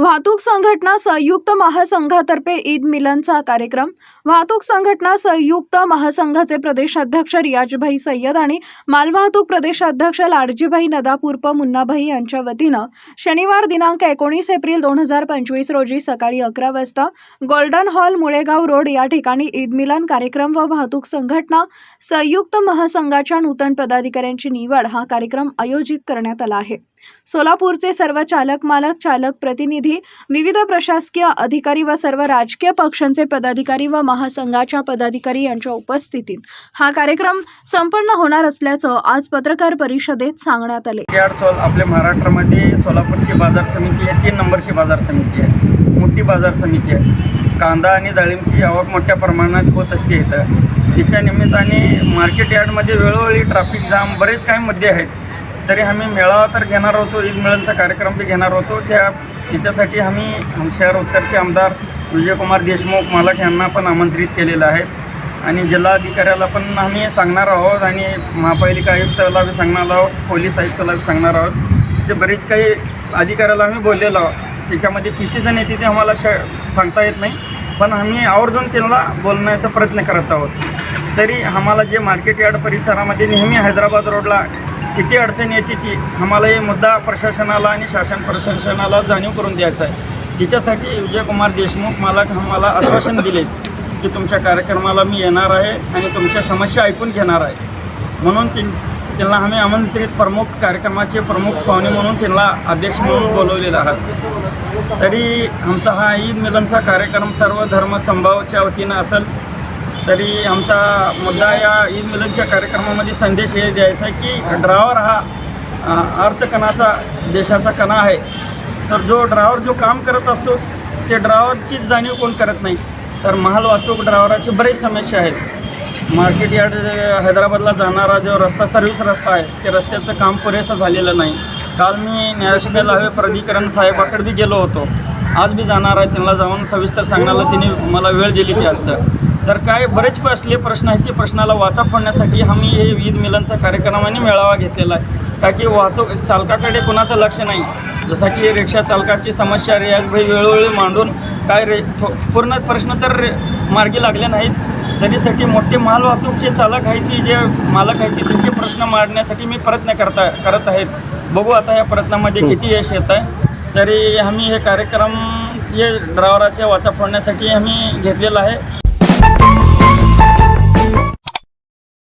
वाहतूक संघटना संयुक्त महासंघातर्फे ईद मिलनचा कार्यक्रम. वाहतूक संघटना संयुक्त महासंघाचे प्रदेशाध्यक्ष रियाजभाई सय्यद आणि मालवाहतूक प्रदेशाध्यक्ष लाडजीभाई नदापूर्प मुन्नाभाई यांच्या वतीनं शनिवार दिनांक एकोणीस एप्रिल दोन हजार पंचवीस रोजी सकाळी अकरा वाजता गोल्डन हॉल मुळेगाव रोड या ठिकाणी ईद मिलन कार्यक्रम व वाहतूक संघटना संयुक्त महासंघाच्या नूतन पदाधिकाऱ्यांची निवड हा कार्यक्रम आयोजित करण्यात आला आहे. सोलापूरचे सर्व चालक मालक चालक प्रतिनिधी विविध प्रशासकीय अधिकारी व सर्व राजकीय पक्षांचे पदाधिकारी व महासंघाच्या पदाधिकारी यांच्या उपस्थितीत हा कार्यक्रम संपन्न होणार असल्याचं आज पत्रकार परिषदेत सांगण्यात आले. आपल्या महाराष्ट्रामध्ये सोलापूरची बाजार समिती आहे तीन नंबरची बाजार समिती आहे मोठी बाजार समिती आहे. कांदा आणि डाळिंबची आवक मोठ्या प्रमाणात होत असते इथं. तिच्या निमित्ताने मार्केट यार्डमध्ये वेळोवेळी ट्रॅफिक जाम बरेच काही मुद्दे आहेत. तरी आम्ही मेळावा तर घेणार होतो ईद मिळनचा कार्यक्रम बी घेणार होतो. त्या त्याच्यासाठी आम्ही शहर उत्तरचे आमदार विजयकुमार देशमुख मालक यांना पण आमंत्रित केलेलं आहे. आणि जिल्हाधिकाऱ्याला पण आम्ही सांगणार आहोत आणि महापालिका आयुक्ताला बी सांगणार आहोत पोलीस आयुक्ताला बी सांगणार आहोत. असे बरेच काही अधिकाऱ्याला आम्ही बोललेलो आहोत. त्याच्यामध्ये किती जण येते ते आम्हाला श सांगता येत नाही. पण आम्ही आवर्जून त्यांना बोलण्याचा प्रयत्न करत आहोत. तरी आम्हाला जे मार्केट यार्ड परिसरामध्ये नेहमी हैदराबाद रोडला किती अडचण येते ती आम्हाला हे मुद्दा प्रशासनाला आणि शासन प्रशासनाला जाणीव करून द्यायचा आहे. तिच्यासाठी विजयकुमार देशमुख मला आम्हाला आश्वासन दिले की तुमच्या कार्यक्रमाला मी येणार आहे आणि तुमच्या समस्या ऐकून घेणार आहे. म्हणून ती त्यांना आम्ही आमंत्रित प्रमुख कार्यक्रमाचे प्रमुख पाहुणे म्हणून त्यांना अध्यक्ष म्हणून बोलवलेला आहात तरी आमचा हा ईद मिलनचा कार्यक्रम सर्व धर्म संभावच्या वतीनं असेल. तरी आमचा मुद्दा या ईद मिलनच्या कार्यक्रमामध्ये संदेश हे द्यायचा आहे की ड्रायव्हर हा अर्थकणाचा देशाचा कणा आहे. तर जो ड्रायव्हर जो काम करत असतो ते ड्रायव्हरचीच जाणीव कोण करत नाही. तर महाल वाहतूक ड्रायव्हराची बरेच समस्या आहेत. मार्केट यार्ड हैदराबादला जाणारा जो रस्ता सर्व्हिस रस्ता आहे ते रस्त्याचं काम पुरेसं झालेलं नाही. काल मी नॅशनल हायवे प्राधिकरण साहेबाकडे बी गेलो होतो. आज बी जाणार आहे त्यांना जाऊन सविस्तर सांगण्याला तिने मला वेळ दिली ती आजचं तर काय बरेच असले प्रश्न आहेत ते प्रश्नाला वाचा फोडण्यासाठी आम्ही हे ईद मिलनचा कार्यक्रमाने मेळावा घेतलेला आहे. का की वाहतूक चालकाकडे कोणाचं लक्ष नाही. जसा की रिक्षा चालकाची समस्या रियाजभाई वेळोवेळी मांडून काय रे पूर्ण प्रश्न तर रे- मार्गी लागले नाहीत. तरीसाठी मोठे माल वाहतूकचे चालक आहेत की जे मालक आहेत की त्यांचे प्रश्न मांडण्यासाठी मी प्रयत्न करता करत आहेत. बघू आता या प्रयत्नामध्ये किती यश येत आहे. तरी आम्ही हे कार्यक्रम हे ड्रायव्हराच्या वाचा फोडण्यासाठी आम्ही घेतलेला आहे.